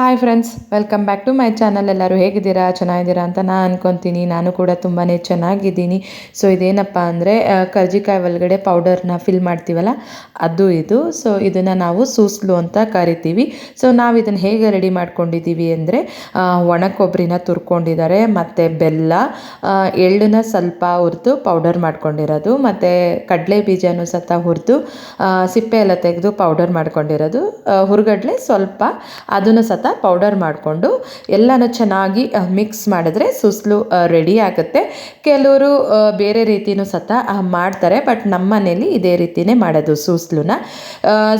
Hi friends welcome back to my channel ಎಲ್ಲರೂ ಹೇಗಿದ್ದೀರಾ? ಚೆನ್ನಾಗಿದ್ದೀರಾ ಅಂತ ನಾನು ಅನ್ಕೊತೀನಿ. ನಾನು ಕೂಡ ತುಂಬಾ ಚೆನ್ನಾಗಿದ್ದೀನಿ. ಸೊ ಇದೇನಪ್ಪ ಅಂದರೆ ಕರ್ಜಿಕಾಯಿ ಒಳಗಡೆ ಪೌಡರ್ನ ಫಿಲ್ ಮಾಡ್ತೀವಲ್ಲ, ಅದು ಇದು. ಸೊ ಇದನ್ನು ನಾವು ಸೂಸ್ಲು ಅಂತ ಕರಿತೀವಿ. ಸೊ ನಾವು ಇದನ್ನು ಹೇಗೆ ರೆಡಿ ಮಾಡ್ಕೊಂಡಿದ್ದೀವಿ ಅಂದರೆ ಒಣ ಕೊಬ್ಬರಿನ ತುರ್ಕೊಂಡಿದ್ದಾರೆ. ಮತ್ತು ಬೆಲ್ಲ ಎಳ್ಳನ್ನ ಸ್ವಲ್ಪ ಹುರಿದು ಪೌಡರ್ ಮಾಡ್ಕೊಂಡಿರೋದು. ಮತ್ತು ಕಡಲೆ ಬೀಜನೂ ಸತ ಹುರಿದು ಸಿಪ್ಪೆ ಎಲ್ಲ ತೆಗೆದು ಪೌಡರ್ ಮಾಡ್ಕೊಂಡಿರೋದು. ಹುರಗಡಲೆ ಸ್ವಲ್ಪ ಅದನ್ನು ಸತ ಪೌಡರ್ ಮಾಡಿಕೊಂಡು ಎಲ್ಲನೂ ಚೆನ್ನಾಗಿ ಮಿಕ್ಸ್ ಮಾಡಿದ್ರೆ ಸುಸ್ಲು ರೆಡಿ ಆಗುತ್ತೆ. ಕೆಲವರು ಬೇರೆ ರೀತಿಯೂ ಸತ ಮಾಡ್ತಾರೆ ಬಟ್ ನಮ್ಮ ಮನೇಲಿ ಇದೇ ರೀತಿನೇ ಮಾಡೋದು ಸೂಸ್ಲುನ.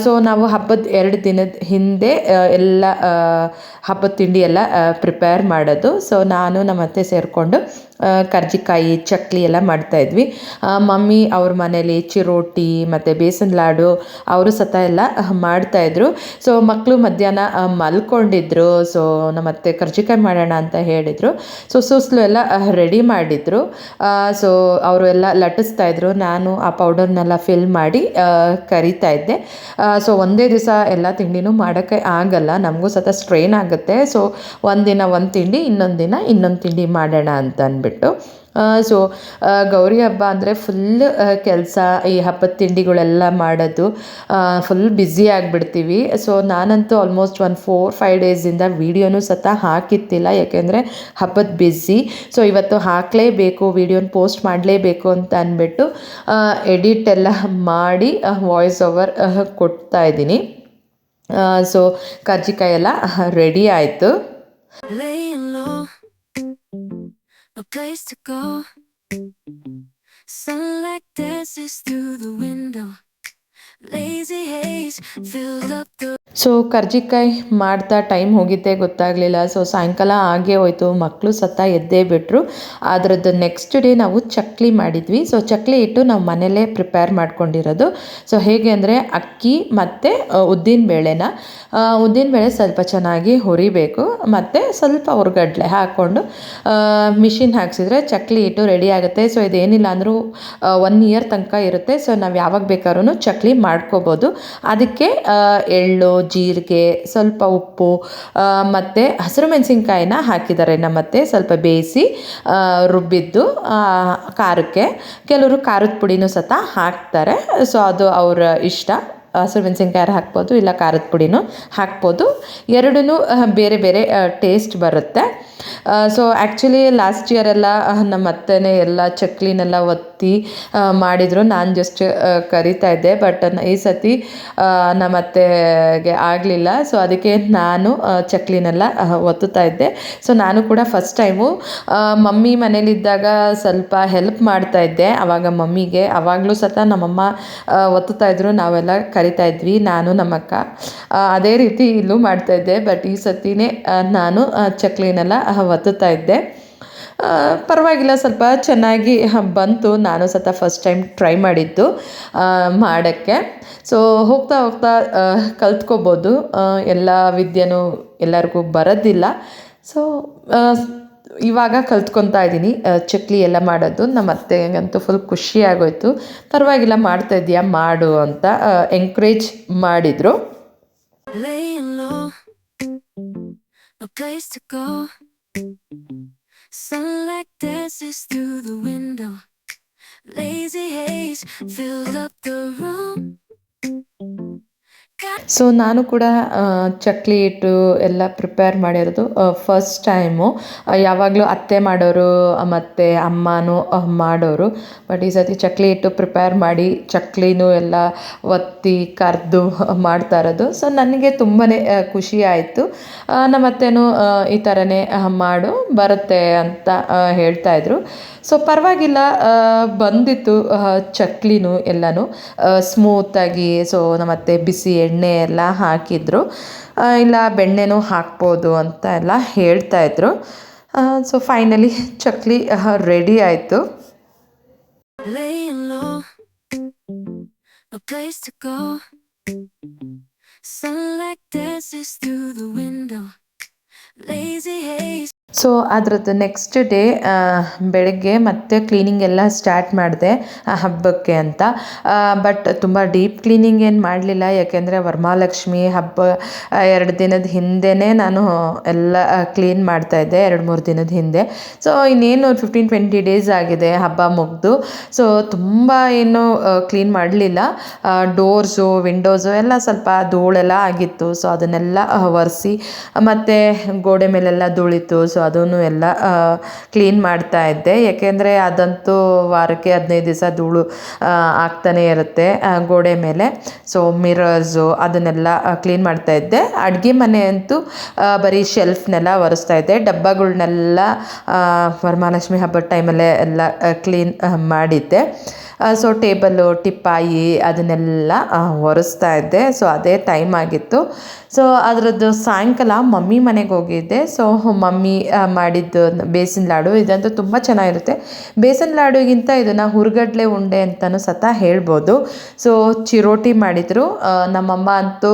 ಸೊ ನಾವು ಹಬ್ಬದ ಎರಡು ದಿನದ ಹಿಂದೆ ಎಲ್ಲ ಹಬ್ಬದ ತಿಂಡಿ ಎಲ್ಲ ಪ್ರಿಪೇರ್ ಮಾಡೋದು. ಸೊ ನಾನು ನಮ್ಮ ಅತ್ತೆ ಸೇರಿಕೊಂಡು ಕರ್ಜಿಕಾಯಿ ಚಕ್ಲಿ ಎಲ್ಲ ಮಾಡ್ತಾಯಿದ್ವಿ ಮಮ್ಮಿ ಅವ್ರ ಮನೇಲಿ ಚಿರೋಟಿ ಮತ್ತು ಬೇಸನ್ ಲಾಡು ಅವರು ಸತ ಎಲ್ಲ ಮಾಡ್ತಾಯಿದ್ರು ಸೊ ಮಕ್ಕಳು ಮಧ್ಯಾಹ್ನ ಆ, ಮಲ್ಕೊಂಡಿದ್ರು ಸೊ ನಮ್ಮ ಅತ್ತೆ ಕರ್ಜಿಕಾಯಿ ಮಾಡೋಣ ಅಂತ ಹೇಳಿದರು. ಸೊ ಸುಸ್ಲು ಎಲ್ಲ ರೆಡಿ ಮಾಡಿದ್ರು. ಸೊ ಅವರು ಎಲ್ಲ ಇದ್ರು. ನಾನು ಆ ಪೌಡರ್ನೆಲ್ಲ ಫಿಲ್ ಮಾಡಿ ಕರಿತಾ ಇದ್ದೆ. ಸೊ ಒಂದೇ ದಿವಸ ಎಲ್ಲ ತಿಂಡಿನೂ ಮಾಡೋಕ್ಕೆ ಆಗಲ್ಲ. ನಮಗೂ ಸತ ಸ್ಟ್ರೈನ್ ಆಗುತ್ತೆ. ಸೊ ಒಂದಿನ ಒಂದು ತಿಂಡಿ, ಇನ್ನೊಂದು ದಿನ ಇನ್ನೊಂದು ತಿಂಡಿ ಮಾಡೋಣ ಅಂತ ಅಂದ್ಬಿಟ್ಟು. ಸೊ ಗೌರಿ ಹಬ್ಬ ಅಂದರೆ ಫುಲ್ ಕೆಲಸ, ಈ ಹಬ್ಬದ ತಿಂಡಿಗಳೆಲ್ಲ ಮಾಡೋದು. ಫುಲ್ ಬ್ಯುಸಿ ಆಗಿಬಿಡ್ತೀವಿ. ಸೊ ನಾನಂತೂ ಆಲ್ಮೋಸ್ಟ್ ಒಂದು ಫೋರ್ ಫೈವ್ ಡೇಸಿಂದ ವೀಡಿಯೋನೂ ಸತ ಹಾಕಿತ್ತಿಲ್ಲ ಯಾಕೆಂದರೆ ಹಬ್ಬದ ಬ್ಯುಸಿ ಸೊ ಇವತ್ತು ಹಾಕಲೇಬೇಕು ವೀಡಿಯೋನ ಪೋಸ್ಟ್ ಮಾಡಲೇಬೇಕು ಅಂತ ಅಂದ್ಬಿಟ್ಟು ಎಡಿಟ್ ಎಲ್ಲ ಮಾಡಿ ವಾಯ್ಸ್ ಓವರ್ ಕೊಡ್ತಾ ಇದ್ದೀನಿ. ಸೊ ಕರ್ಜಿಕಾಯಿ ಎಲ್ಲ ರೆಡಿ ಆಯಿತು. No place to go. Mm. Sunlight dances through the window. So ಕರ್ಜಿಕಾಯಿ ಮಾಡ್ತಾ ಟೈಮ್ ಹೋಗಿದ್ದೆ ಗೊತ್ತಾಗಲಿಲ್ಲ. ಸೊ ಸಾಯಂಕಾಲ ಆಗೇ ಹೋಯ್ತು. ಮಕ್ಕಳು ಸತ್ತ ಎದ್ದೇ ಬಿಟ್ಟರು ಅದರದ್ದು ನೆಕ್ಸ್ಟ್ ಡೇ ನಾವು ಚಕ್ಲಿ ಮಾಡಿದ್ವಿ. ಸೊ ಚಕ್ಲಿ ಇಟ್ಟು ನಾವು ಮನೇಲೇ ಪ್ರಿಪೇರ್ ಮಾಡ್ಕೊಂಡಿರೋದು. ಸೊ ಹೇಗೆ ಅಂದರೆ ಅಕ್ಕಿ ಮತ್ತು ಉದ್ದಿನ ಬೇಳೆನ. ಉದ್ದಿನ ಬೇಳೆ ಸ್ವಲ್ಪ ಚೆನ್ನಾಗಿ ಹುರಿಬೇಕು. ಮತ್ತು ಸ್ವಲ್ಪ ಹುರ್ಗಡ್ಲೆ ಹಾಕ್ಕೊಂಡು ಮಿಷಿನ್ ಹಾಕ್ಸಿದ್ರೆ ಚಕ್ಲಿ ಇಟ್ಟು ರೆಡಿ ಆಗುತ್ತೆ. ಸೊ ಇದೇನಿಲ್ಲ ಅಂದರೂ ಒನ್ ಇಯರ್ ತನಕ ಇರುತ್ತೆ. ಸೊ ನಾವು ಯಾವಾಗ ಬೇಕಾದ್ರೂ ಚಕ್ಲಿ ಮಾಡ್ಕೋಬೋದು. ಅದಕ್ಕೆ ಎಳ್ಳು, ಜೀರಿಗೆ, ಸ್ವಲ್ಪ ಉಪ್ಪು ಮತ್ತು ಹಸಿರು ಮೆಣಸಿನ್ಕಾಯಿನ ಹಾಕಿದ್ದಾರೆ. ನಮ್ಮತ್ತೆ ಸ್ವಲ್ಪ ಬೇಯಿಸಿ ರುಬ್ಬಿದ್ದು ಖಾರಕ್ಕೆ. ಕೆಲವರು ಖಾರದ ಪುಡಿನೂ ಸತ ಹಾಕ್ತಾರೆ. ಸೊ, ಅದು ಅವರ ಇಷ್ಟ. ಹಸಿರು ಮೆಣಸಿನ್ಕಾಯಿ ಹಾಕ್ಬೋದು, ಇಲ್ಲ ಖಾರದ ಪುಡಿನೂ ಹಾಕ್ಬೋದು. ಎರಡೂ ಬೇರೆ ಬೇರೆ ಟೇಸ್ಟ್ ಬರುತ್ತೆ. ಸೊ ಆ್ಯಕ್ಚುಲಿ ಲಾಸ್ಟ್ ಇಯರ್ ಎಲ್ಲ ನಮ್ಮ ಅತ್ತೆನೇ ಎಲ್ಲ ಚಕ್ಲಿನೆಲ್ಲ ಒತ್ತಿ ಮಾಡಿದರು. ನಾನು ಜಸ್ಟ್ ಕರಿತಾ ಇದ್ದೆ ಬಟ್ ಈ ಸತಿ ನಮ್ಮ ಅತ್ತೆಗೆ ಆಗಲಿಲ್ಲ. ಸೊ ಅದಕ್ಕೆ ನಾನು ಚಕ್ಲಿನೆಲ್ಲ ಒತ್ತುತ್ತಾ ಇದ್ದೆ. ಸೊ ನಾನು ಕೂಡ ಫಸ್ಟ್ ಟೈಮು ಮಮ್ಮಿ ಮನೇಲಿದ್ದಾಗ ಸ್ವಲ್ಪ ಹೆಲ್ಪ್ ಮಾಡ್ತಾ ಇದ್ದೆ. ಆವಾಗ ಮಮ್ಮಿಗೆ ಆವಾಗಲೂ ಸತ ನಮ್ಮಮ್ಮ ಒತ್ತುತ್ತಾ ಇದ್ರು. ನಾವೆಲ್ಲ ಕರಿತಾ ಇದ್ವಿ, ನಾನು ನಮ್ಮಕ್ಕ. ಅದೇ ರೀತಿ ಇಲ್ಲೂ ಮಾಡ್ತಾ ಇದ್ದೆ ಬಟ್ ಈ ಸತಿನೇ ನಾನು ಚಕ್ಲಿನೆಲ್ಲ ಒತ್ತುತ್ತಾ ಇದ್ದೆ. ಪರವಾಗಿಲ್ಲ, ಸ್ವಲ್ಪ ಚೆನ್ನಾಗಿ ಬಂತು. ನಾನು ಸತ ಫಸ್ಟ್ ಟೈಮ್ ಟ್ರೈ ಮಾಡಿದ್ದು ಮಾಡೋಕ್ಕೆ. ಸೊ ಹೋಗ್ತಾ ಹೋಗ್ತಾ ಕಲ್ತ್ಕೋಬೋದು. ಎಲ್ಲ ವಿದ್ಯೆನೂ ಎಲ್ಲರಿಗೂ ಬರೋದಿಲ್ಲ. ಸೊ ಇವಾಗ ಕಲ್ತ್ಕೊತಾ ಇದ್ದೀನಿ. ಚಕ್ಲಿ ಎಲ್ಲ ಮಾಡೋದು. ನಮ್ಮ ಅತ್ತೆಗಂತೂ ಫುಲ್ ಖುಷಿಯಾಗೋಯ್ತು. ಪರವಾಗಿಲ್ಲ ಮಾಡ್ತಾ ಇದೀಯಾ ಮಾಡು ಅಂತ ಎನ್ಕರೇಜ್ ಮಾಡಿದರು. ಸೊ ನಾನು ಕೂಡ ಚಕ್ಲಿ ಹಿಟ್ಟು ಎಲ್ಲ ಪ್ರಿಪೇರ್ ಮಾಡಿರೋದು ಫಸ್ಟ್ ಟೈಮು ಯಾವಾಗಲೂ ಅತ್ತೆ ಮಾಡೋರು, ಮತ್ತು ಅಮ್ಮನೂ ಮಾಡೋರು. ಬಟ್ ಈ ಸತಿ ಚಕ್ಲಿ ಹಿಟ್ಟು ಪ್ರಿಪೇರ್ ಮಾಡಿ ಚಕ್ಲಿನೂ ಎಲ್ಲ ಒತ್ತಿ, ಕರೆದು ಮಾಡ್ತಾ ಇರೋದು. ಸೊ ನನಗೆ ತುಂಬಾ ಖುಷಿ ಆಯಿತು. ನಮ್ಮ ಅತ್ತೆನೂ ಈ ಥರನೇ ಮಾಡು, ಬರುತ್ತೆ ಅಂತ ಹೇಳ್ತಾ ಇದ್ರು. ಸೊ ಪರವಾಗಿಲ್ಲ ಬಂದಿತ್ತು ಚಕ್ಲಿನೂ ಎಲ್ಲನೂ. ಸ್ಮೂತಾಗಿ ಸೊ ನಮ್ಮತ್ತೆ ಬಿಸಿ ಬೆಣ್ಣೆ ಎಲ್ಲಾ ಹಾಕಿದ್ರು. ಇಲ್ಲ, ಬೆಣ್ಣೆನೂ ಹಾಕ್ಬೋದು ಅಂತ ಎಲ್ಲ ಹೇಳ್ತಾ ಇದ್ರು. ಸೊ ಫೈನಲಿ ಚಕ್ಲಿ ರೆಡಿ ಆಯ್ತು. ಸೊ ಅದರದ್ದು ನೆಕ್ಸ್ಟ್ ಡೇ ಬೆಳಗ್ಗೆ ಮತ್ತೆ ಕ್ಲೀನಿಂಗ್ ಎಲ್ಲ ಸ್ಟಾರ್ಟ್ ಮಾಡಿದೆ ಹಬ್ಬಕ್ಕೆ ಅಂತ. ಬಟ್ ತುಂಬ ಡೀಪ್ ಕ್ಲೀನಿಂಗ್ ಏನು ಮಾಡಲಿಲ್ಲ. ಯಾಕೆಂದರೆ ವರಮಹಾಲಕ್ಷ್ಮಿ ಹಬ್ಬ ಎರಡು ದಿನದ ಹಿಂದೆನೇ ನಾನು ಎಲ್ಲ ಕ್ಲೀನ್ ಮಾಡ್ತಾಯಿದ್ದೆ ಎರಡು ಮೂರು ದಿನದ ಹಿಂದೆ. ಸೊ ಇನ್ನೇನು ಫಿಫ್ಟೀನ್ ಟ್ವೆಂಟಿ ಡೇಸ್ ಆಗಿದೆ ಹಬ್ಬ ಮುಗಿದು. ಸೊ ತುಂಬ ಏನು ಕ್ಲೀನ್ ಮಾಡಲಿಲ್ಲ. ಡೋರ್ಸು ವಿಂಡೋಸು ಎಲ್ಲ ಸ್ವಲ್ಪ ಧೂಳೆಲ್ಲ ಆಗಿತ್ತು. ಸೊ ಅದನ್ನೆಲ್ಲ ಒರೆಸಿ ಮತ್ತು ಗೋಡೆ ಮೇಲೆಲ್ಲ ಧೂಳಿತ್ತು. ಸೊ ಅದನ್ನು ಎಲ್ಲ ಕ್ಲೀನ್ ಮಾಡ್ತಾ ಇದ್ದೆ. ಯಾಕೆಂದರೆ ಅದಂತೂ ವಾರಕ್ಕೆ ಹದಿನೈದು ದಿವಸ ಧೂಳು ಆಗ್ತಾನೆ ಇರುತ್ತೆ ಗೋಡೆ ಮೇಲೆ. ಸೊ ಮಿರರ್ಸು ಅದನ್ನೆಲ್ಲ ಕ್ಲೀನ್ ಮಾಡ್ತಾ ಇದ್ದೆ. ಅಡುಗೆ ಮನೆ ಅಂತೂ ಬರೀ ಶೆಲ್ಫ್ನೆಲ್ಲ ಒರೆಸ್ತಾ ಇದ್ದೆ. ಡಬ್ಬಗಳನ್ನೆಲ್ಲ ವರಮಹಾಲಕ್ಷ್ಮಿ ಹಬ್ಬದ ಟೈಮಲ್ಲೇ ಎಲ್ಲ ಕ್ಲೀನ್ ಮಾಡಿದ್ದೆ. ಸೊ ಟೇಬಲ್ಲು ಟಿಪ್ಪಾಯಿ ಅದನ್ನೆಲ್ಲ ಒರೆಸ್ತಾ ಇದ್ದೆ. ಸೊ ಅದೇ ಟೈಮ್ ಆಗಿತ್ತು. ಸೊ ಅದರದ್ದು ಸಾಯಂಕಾಲ ಮಮ್ಮಿ ಮನೆಗೆ ಹೋಗಿದ್ದೆ. ಸೊ ಮಮ್ಮಿ ಮಾಡಿದ್ದು ಬೇಸಿನ ಲಾಡು ಇದಂತೂ ತುಂಬ ಚೆನ್ನಾಗಿರುತ್ತೆ. ಬೇಸನ್ ಲಾಡುಗಿಂತ ಇದನ್ನು ಹುರ್ಗಡ್ಲೆ ಉಂಡೆ ಅಂತಲೂ ಸತ ಹೇಳ್ಬೋದು. ಸೊ ಚಿರೋಟಿ ಮಾಡಿದರು. ನಮ್ಮಮ್ಮ ಅಂತೂ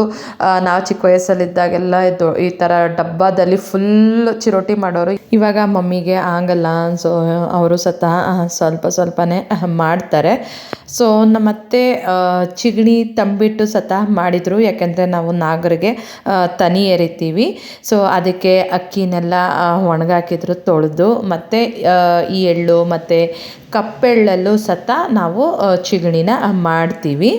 ನಾವು ಚಿಕ್ಕ ವಯಸ್ಸಲ್ಲಿದ್ದಾಗೆಲ್ಲ ಇದು, ಈ ಥರ ಡಬ್ಬದಲ್ಲಿ ಫುಲ್ ಚಿರೋಟಿ ಮಾಡೋರು. ಇವಾಗ ಮಮ್ಮಿಗೆ ಆಗಲ್ಲ. ಸೊ ಅವರು ಸತ ಸ್ವಲ್ಪ ಸ್ವಲ್ಪನೇ ಮಾಡ್ತಾರೆ. ಸೊ ನಮ್ಮತ್ತೆ ಚಿಗಣಿ ತಂಬಿಟ್ಟು ಸತ ಮಾಡಿದರು. ಯಾಕೆಂದರೆ ನಾವು ನಾಗರಿಗೆ ತನಿ ಎರಿತೀವಿ. ಸೊ ಅದಕ್ಕೆ ಅಕ್ಕಿನೆಲ್ಲ ಒಣಗಾಕಿದ್ರು, ತೊಳೆದು. ಮತ್ತು ಈ ಎಳ್ಳು ಮತ್ತು ಕಪ್ಪೆಳ್ಳಲ್ಲೂ ಸತ ನಾವು ಚಿಗಣಿನ ಮಾಡ್ತೀವಿ.